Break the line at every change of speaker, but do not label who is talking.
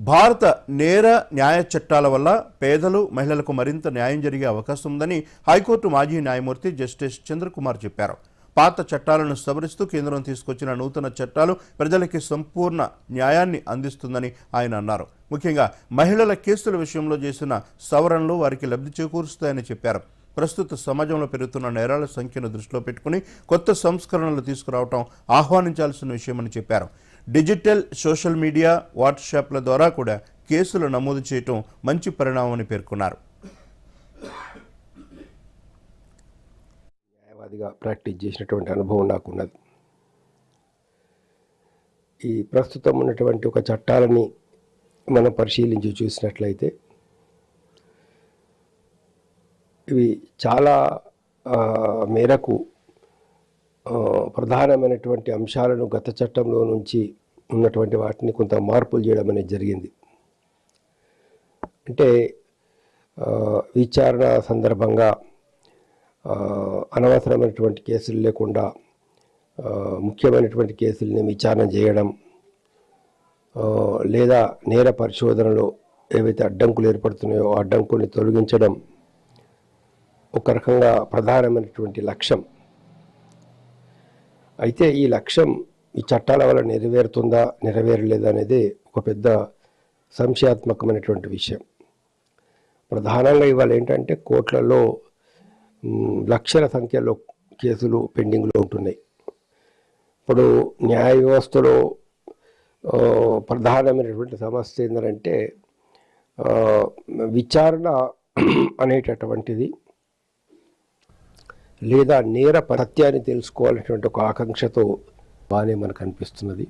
భారత నేర న్యాయ చట్టాల వల్ల పేదలు మహిళలకు మరింత న్యాయం జరిగే అవకాశం ఉందని హైకోర్టు మాజీ న్యాయమూర్తి జస్టిస్ చంద్రకుమార్ చెప్పారు. పాత చట్టాలను సవరిస్తూ కేంద్రం తీసుకొచ్చిన నూతన చట్టాలు ప్రజలకి సంపూర్ణ న్యాయాన్ని అందిస్తుందని ఆయన అన్నారు. ముఖ్యంగా మహిళల కేసుల విషయంలో చేసిన సవరణలు వారికి లబ్ధి చేకూరుస్తాయని చెప్పారు. ప్రస్తుత సమాజంలో పెరుగుతున్న నేరాల సంఖ్యను దృష్టిలో పెట్టుకుని కొత్త సంస్కరణలు తీసుకురావటం ఆహ్వానించాల్సిన విషయమని చెప్పారు. డిజిటల్ సోషల్ మీడియా వాట్సాప్ల ద్వారా కూడా కేసులు నమోదు చేయటం మంచి పరిణామమని పేర్కొన్నారు.
న్యాయవాదిగా ప్రాక్టీస్ చేసినటువంటి అనుభవం నాకు ఉన్నది ఈ ప్రస్తుతం ఉన్నటువంటి ఒక చట్టాలని మనం పరిశీలించి చూసినట్లయితే ఇవి చాలా మేరకు ప్రధానమైనటువంటి అంశాలను గత చట్టంలో నుంచి ఉన్నటువంటి వాటిని కొంత మార్పులు చేయడం అనేది జరిగింది. అంటే విచారణ సందర్భంగా అనవసరమైనటువంటి కేసులు లేకుండా ముఖ్యమైనటువంటి కేసుల్ని విచారణ చేయడం లేదా నేర పరిశోధనలో ఏవైతే అడ్డంకులు ఏర్పడుతున్నాయో ఆ అడ్డంకుల్ని తొలగించడం ఒక రకంగా ప్రధానమైనటువంటి లక్ష్యం. అయితే ఈ లక్ష్యం ఈ చట్టాల వల్ల నెరవేరుతుందా నెరవేరలేదా అనేది ఒక పెద్ద సంశయాత్మకమైనటువంటి విషయం. ప్రధానంగా ఇవాళ ఏంటంటే కోర్టులలో లక్షల సంఖ్యలో కేసులు పెండింగ్లో ఉంటున్నాయి. ఇప్పుడు న్యాయ వ్యవస్థలో ప్రధానమైనటువంటి సమస్య ఏంటంటే విచారణ అనేటటువంటిది లేదా నేర సత్యాన్ని తెలుసుకోవాలనేటువంటి ఒక ఆకాంక్షతో బాగానే మనకు అనిపిస్తున్నది.